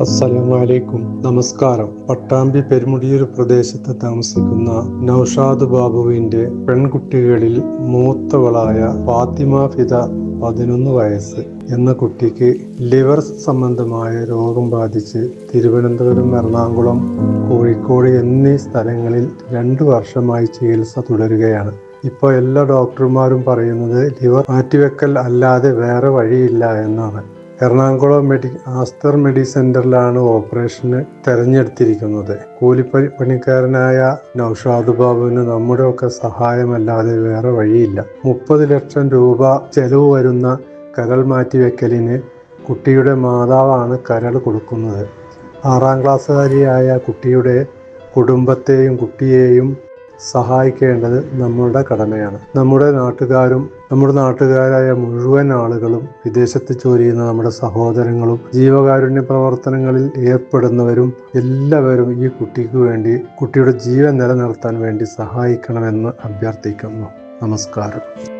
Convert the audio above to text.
അസ്സലാമലൈക്കും. നമസ്കാരം. പട്ടാമ്പി പെരുമുടിയൂർ പ്രദേശത്ത് താമസിക്കുന്ന നൌഷാദ് ബാബുവിന്റെ പെൺകുട്ടികളിൽ മൂത്തവളായ ഫാത്തിമ ഫിദ പതിനൊന്ന് വയസ്സ് എന്ന കുട്ടിക്ക് ലിവർ സംബന്ധമായ രോഗം ബാധിച്ച് തിരുവനന്തപുരം എറണാകുളം കോഴിക്കോട് എന്നീ സ്ഥലങ്ങളിൽ രണ്ടു വർഷമായി ചികിത്സ തുടരുകയാണ്. ഇപ്പോൾ എല്ലാ ഡോക്ടർമാരും പറയുന്നത് ലിവർ മാറ്റിവെക്കൽ അല്ലാതെ വേറെ വഴിയില്ല എന്നാണ്. എറണാകുളം മെഡി ആസ്തർ മെഡി സെന്ററിലാണ് ഓപ്പറേഷന് തെരഞ്ഞെടുത്തിരിക്കുന്നത്. കൂലിപ്പണി പണിക്കാരനായ നൌഷാദ് ബാബുവിന് നമ്മുടെ ഒക്കെ സഹായമല്ലാതെ വേറെ വഴിയില്ല. മുപ്പത് ലക്ഷം രൂപ ചെലവ് വരുന്ന കരൾ മാറ്റിവെക്കലിന് കുട്ടിയുടെ മാതാവാണ് കരൾ കൊടുക്കുന്നത്. ആറാം ക്ലാസ്സുകാരിയായ കുട്ടിയുടെ കുടുംബത്തെയും കുട്ടിയെയും സഹായിക്കേണ്ടത് നമ്മളുടെ കടമയാണ്. നമ്മുടെ നാട്ടുകാരും നമ്മുടെ നാട്ടുകാരായ മുഴുവൻ ആളുകളും വിദേശത്ത് ജോലി ചെയ്യുന്ന നമ്മുടെ സഹോദരങ്ങളും ജീവകാരുണ്യ പ്രവർത്തനങ്ങളിൽ ഏർപ്പെടുന്നവരും എല്ലാവരും ഈ കുട്ടിക്ക് വേണ്ടി കുട്ടിയുടെ ജീവൻ നിലനിർത്താൻ വേണ്ടി സഹായിക്കണമെന്ന് അഭ്യർത്ഥിക്കുന്നു. നമസ്കാരം.